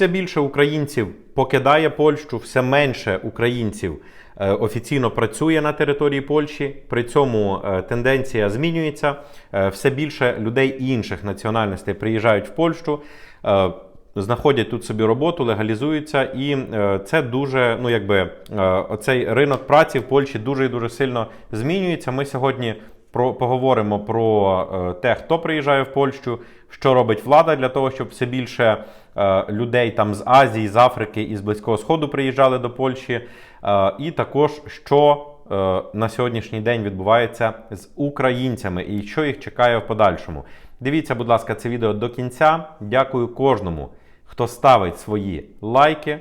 Все більше українців покидає Польщу, все менше українців е, офіційно працює на території Польщі. При цьому е, тенденція змінюється. Е, Все більше людей інших національностей приїжджають в Польщу. Знаходять тут собі роботу, легалізуються, і це дуже, ну якби оцей ринок праці в Польщі дуже дуже сильно змінюється. Ми сьогодні про поговоримо про те, хто приїжджає в Польщу, що робить влада для того, щоб все більше е, людей там з Азії, з Африки і з Близького Сходу приїжджали до Польщі, е, і також що е, на сьогоднішній день відбувається з українцями і що їх чекає в подальшому. Дивіться, будь ласка, це відео до кінця. Дякую кожному, хто ставить свої лайки.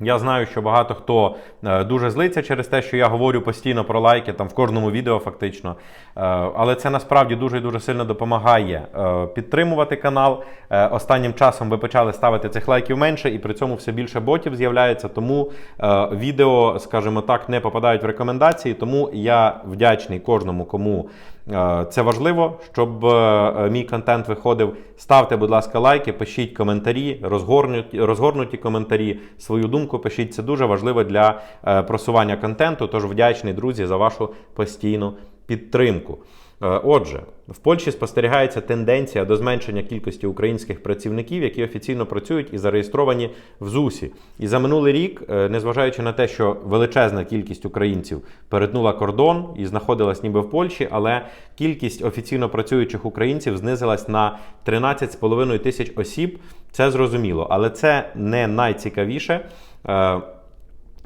Я знаю, що багато хто е, дуже злиться через те, що я говорю постійно про лайки там в кожному відео, фактично. Е, але це насправді дуже дуже сильно допомагає е, підтримувати канал. Останнім часом ви почали ставити цих лайків менше, і при цьому все більше ботів з'являється. Тому відео, скажімо так, не попадають в рекомендації. Тому я вдячний кожному, кому Це важливо, щоб е, мій контент виходив. Ставте, будь ласка, лайки, пишіть коментарі, розгорнуті, розгорнуті коментарі, свою думку пишіть. Це дуже важливо для е, просування контенту. Тож вдячний, друзі, за вашу постійну підтримку. Е, Отже, в Польщі спостерігається тенденція до зменшення кількості українських працівників, які офіційно працюють і зареєстровані в ЗУСі. І за минулий рік, е, незважаючи на те, що величезна кількість українців перетнула кордон і знаходилась ніби в Польщі, але кількість офіційно працюючих українців знизилась на 13,5 тисяч осіб. Це зрозуміло, але це не найцікавіше.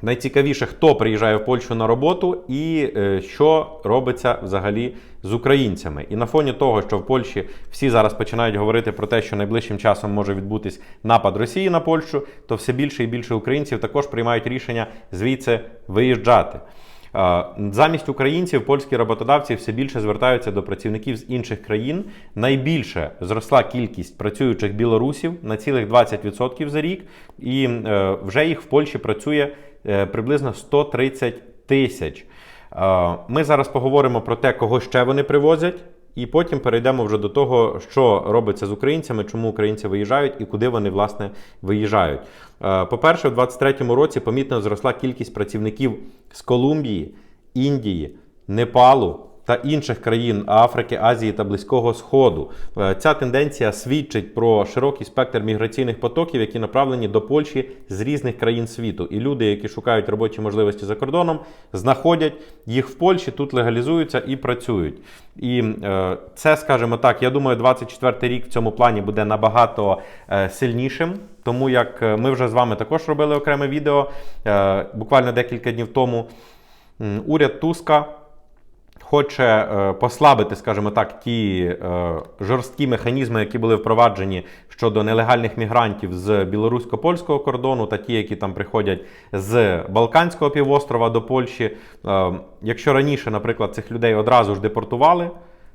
Найцікавіше, хто приїжджає в Польщу на роботу і е, що робиться взагалі з українцями. І на фоні того, що в Польщі всі зараз починають говорити про те, що найближчим часом може відбутись напад Росії на Польщу, то все більше і більше українців також приймають рішення звідси виїжджати. Е, Замість українців польські роботодавці все більше звертаються до працівників з інших країн. Найбільше зросла кількість працюючих білорусів на цілих 20% за рік, і е, вже їх в Польщі працює е, приблизно 130 тисяч. Ми зараз поговоримо про те, кого ще вони привозять. І потім перейдемо вже до того, що робиться з українцями, чому українці виїжджають і куди вони власне виїжджають. Е, По-перше, у 2023 році помітно зросла кількість працівників з Колумбії, Індії, Непалу та інших країн Африки, Азії та Близького Сходу. Е, Ця тенденція свідчить про широкий спектр міграційних потоків, які направлені до Польщі з різних країн світу. І люди, які шукають робочі можливості за кордоном, знаходять їх в Польщі, тут легалізуються і працюють. І е, це, скажімо так, я думаю, 24 рік в цьому плані буде набагато е, сильнішим. Тому як ми вже з вами також робили окреме відео буквально декілька днів тому. Уряд Туска хоче е, послабити, скажімо так, ті е, жорсткі механізми, які були впроваджені щодо нелегальних мігрантів з білорусько-польського кордону, та ті, які там приходять з Балканського півострова до Польщі. Е, якщо раніше, наприклад, цих людей одразу ж депортували.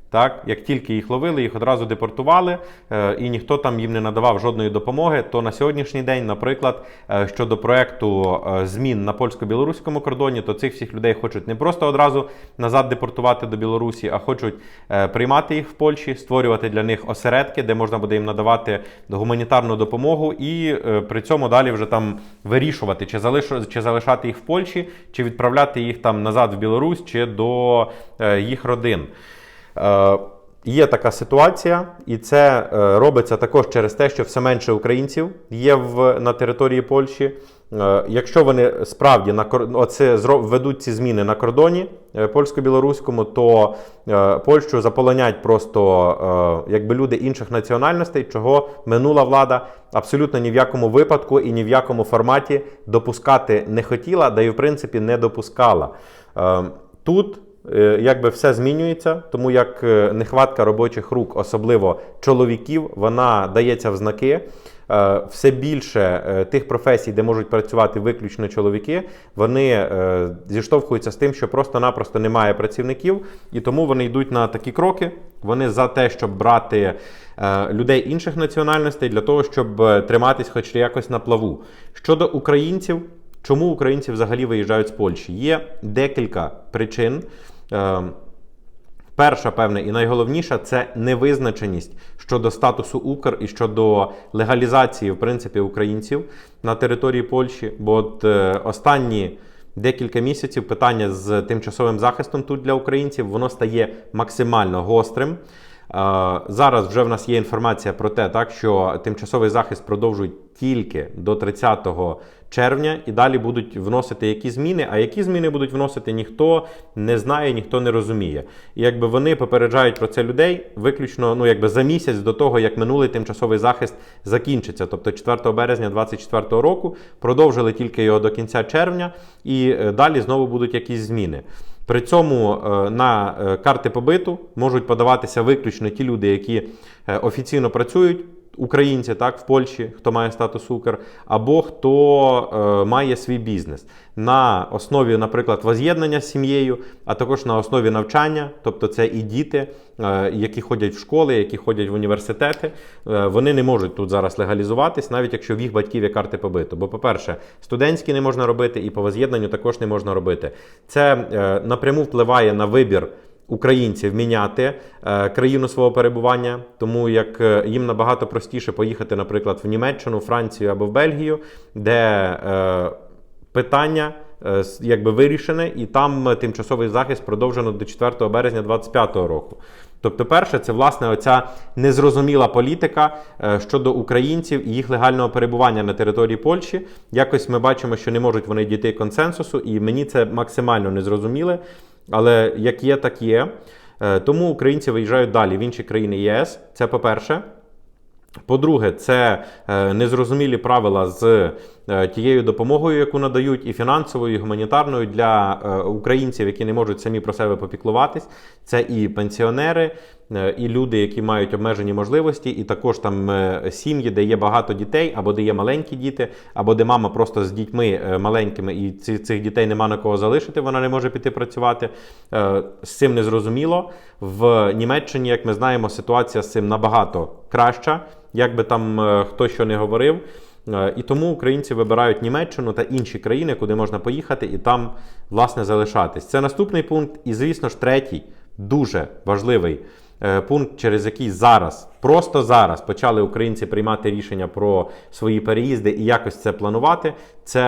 Так, як тільки їх ловили, їх одразу депортували, е, і ніхто там їм не надавав жодної допомоги. То на сьогоднішній день, наприклад, е, щодо проекту е, змін на польсько-білоруському кордоні, то цих всіх людей хочуть не просто одразу назад депортувати до Білорусі, а хочуть приймати їх в Польщі, створювати для них осередки, де можна буде їм надавати гуманітарну допомогу, і при цьому далі вже там вирішувати, чи залишу, чи залишати їх в Польщі, чи відправляти їх там назад в Білорусь, чи до їх родин. Е, Є така ситуація, і це е, робиться також через те, що все менше українців є в, на території Польщі. Е, Якщо вони справді на оце введуть ці зміни на кордоні польсько-білоруському, то Польщу заполонять просто якби люди інших національностей, чого минула влада абсолютно ні в якому випадку і ні в якому форматі допускати не хотіла, да і в принципі не допускала. Тут якби все змінюється, тому як е, нехватка робочих рук, особливо чоловіків, вона дається в знаки. Е, Все більше е, тих професій, де можуть працювати виключно чоловіки, вони е, зіштовхуються з тим, що просто-напросто немає працівників, і тому вони йдуть на такі кроки. Вони за те, щоб брати е, людей інших національностей для того, щоб е, триматись хоч якось на плаву. Щодо українців, Чому українці взагалі виїжджають з Польщі? Є декілька причин. Е, Перша, певне, і найголовніша це невизначеність щодо статусу Укр і щодо легалізації, в принципі, українців на території Польщі. Бо от е, останні декілька місяців питання з тимчасовим захистом тут для українців воно стає максимально гострим. Е, Зараз вже в нас є інформація про те, так що тимчасовий захист продовжують тільки до 30 червня, і далі будуть вносити які зміни. А які зміни будуть вносити, ніхто не знає, ніхто не розуміє. І якби вони попереджають про це людей виключно ну якби за місяць до того, як минулий тимчасовий захист закінчиться. Тобто 4 березня 2024 року продовжили тільки його до кінця червня, і е, далі знову будуть якісь зміни. При цьому е, на е, карти побиту можуть подаватися виключно ті люди, які офіційно працюють. Українці так в Польщі, хто має статус Укр, або хто е, має свій бізнес на основі, наприклад, воз'єднання з сім'єю, а також на основі навчання, тобто це і діти, е, які ходять в школи, які ходять в університети. Е, вони не можуть тут зараз легалізуватись, навіть якщо в їх батьків є карти побиту. Бо, по-перше, студентські не можна робити, і по воз'єднанню також не можна робити. Це е, напряму впливає на вибір українців міняти е, країну свого перебування, тому як е, їм набагато простіше поїхати, наприклад, в Німеччину, Францію або в Бельгію, де е, питання. Якби вирішене, і там тимчасовий захист продовжено до 4 березня 2025 року. Тобто, перше, це власне оця незрозуміла політика щодо українців і їх легального перебування на території Польщі. Якось ми бачимо, що не можуть вони дійти консенсусу, і мені це максимально незрозуміле. Але як є, так є. Е, Тому українці виїжджають далі в інші країни ЄС. Це по-перше. По-друге, це е, незрозумілі правила з тією допомогою, яку надають, і фінансовою, і гуманітарною для е, українців, які не можуть самі про себе попіклуватись. Це і пенсіонери, е, і люди, які мають обмежені можливості, і також там е, сім'ї, де є багато дітей, або де є маленькі діти, або де мама просто з дітьми е, маленькими, і цих дітей нема на кого залишити, вона не може піти працювати. Е, З цим не зрозуміло. В Німеччині, як ми знаємо, ситуація з цим набагато краща, як би там е, хто що не говорив. Е, І тому українці вибирають Німеччину та інші країни, куди можна поїхати і там, власне, залишатись. Це наступний пункт. І, звісно ж, третій, дуже важливий пункт, через який зараз, просто зараз почали українці приймати рішення про свої переїзди і якось це планувати. Це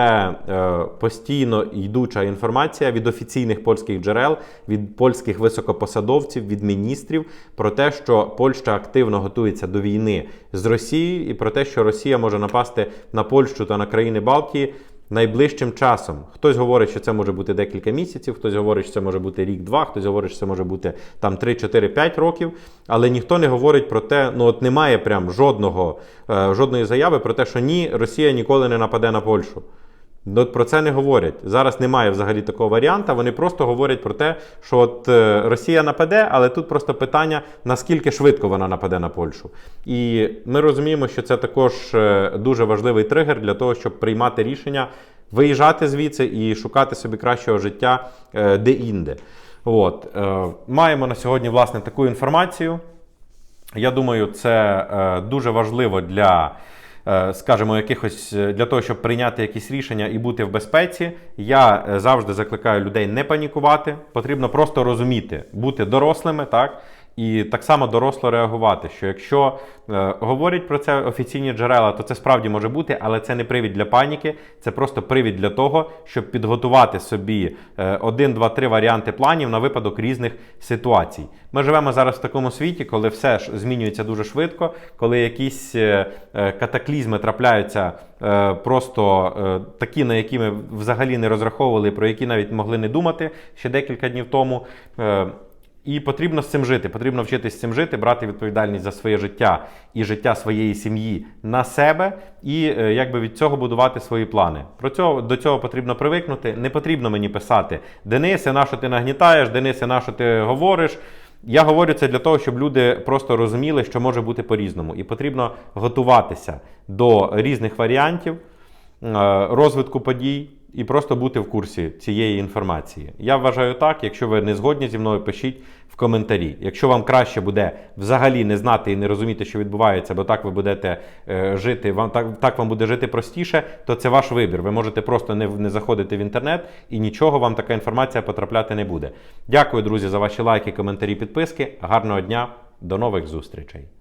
е, постійно йдуча інформація від офіційних польських джерел, від польських високопосадовців, від міністрів про те, що Польща активно готується до війни з Росією, і про те, що Росія може напасти на Польщу та на країни Балтії найближчим часом. Хтось говорить, що це може бути декілька місяців, хтось говорить, що це може бути рік-два, хтось говорить, що це може бути там 3, 4, 5 років. Але ніхто не говорить про те, ну от немає прям жодного, е, жодної заяви про те, що ні, Росія ніколи не нападе на Польщу. Ну, про це не говорять. Зараз немає взагалі такого варіанта. Вони просто говорять про те, що от е, Росія нападе, але тут просто питання, наскільки швидко вона нападе на Польщу. І ми розуміємо, що це також е, дуже важливий тригер для того, щоб приймати рішення виїжджати звідси і шукати собі кращого життя е, де-інде. От. Маємо на сьогодні власне таку інформацію. Я думаю, це дуже важливо для, скажімо, якихось е, для того, щоб прийняти якісь рішення і бути в безпеці. Я е, завжди закликаю людей не панікувати. Потрібно просто розуміти, бути дорослими, так. І так само доросло реагувати, що якщо е, говорять про це офіційні джерела, то це справді може бути, але це не привід для паніки, це просто привід для того, щоб підготувати собі е, один, два, три варіанти планів на випадок різних ситуацій. Ми живемо зараз в такому світі, коли все ж змінюється дуже швидко, коли якісь е, е, катаклізми трапляються е, просто е, такі, на які ми взагалі не розраховували, про які навіть могли не думати ще декілька днів тому. І потрібно з цим жити. Потрібно вчитися з цим жити, брати відповідальність за своє життя і життя своєї сім'ї на себе, і е, якби від цього будувати свої плани. Про цього до цього потрібно привикнути. Не потрібно мені писати Денисе, на що ти нагнітаєш, Денисе, на що ти говориш. Я говорю це для того, щоб люди просто розуміли, що може бути по-різному, і потрібно готуватися до різних варіантів е, розвитку подій. І просто бути в курсі цієї інформації. Я вважаю так. Якщо ви не згодні зі мною, пишіть в коментарі. Якщо вам краще буде взагалі не знати і не розуміти, що відбувається, бо так ви будете е, жити, вам так, так вам буде жити простіше, то це ваш вибір. Ви можете просто не, не заходити в інтернет і нічого вам така інформація потрапляти не буде. Дякую, друзі, за ваші лайки, коментарі, підписки. Гарного дня, до нових зустрічей.